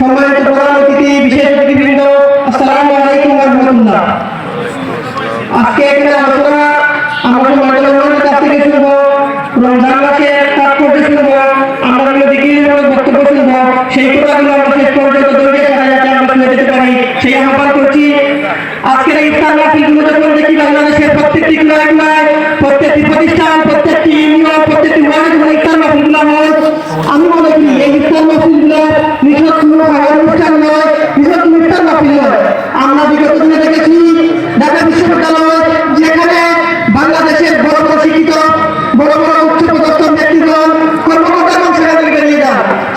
সম্মানিত প্রধান অতিথি, বিশেষ অতিথিবৃন্দ, আসসালামু আলাইকুম ওয়া রাহমাতুল্লাহ আজকে এখানে আলোচনা আমাদের মাননীয় কাছ থেকে শুনব, রমজান মাসে তাৎপর্য শুনব আমরা দিকে বক্তব্য শুনব, সেই কথাগুলো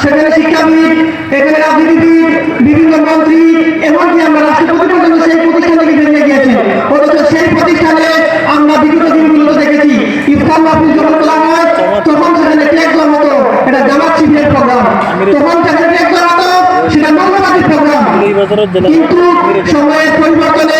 সেখানে শিক্ষাবিদ এখানে রাজনীতিবিদ বিভিন্ন মন্ত্রী এমনকি আমরা রাষ্ট্রপতি পর্যন্ত সেই প্রতিষ্ঠানকে ভেঙে গিয়েছি অথচ সেই প্রতিষ্ঠানে আমরা বিভিন্ন দিনগুলো দেখেছি ইফতার মাহফিল যখন খোলা হয় তখন সেখানে ত্যাগ জমা এটা জামাত শিবিরের প্রোগ্রাম। তখন সেখানে ত্যাগ জমা হতো সেটা মঙ্গলবাদী প্রোগ্রাম। কিন্তু সময়ের পরিবর্তনে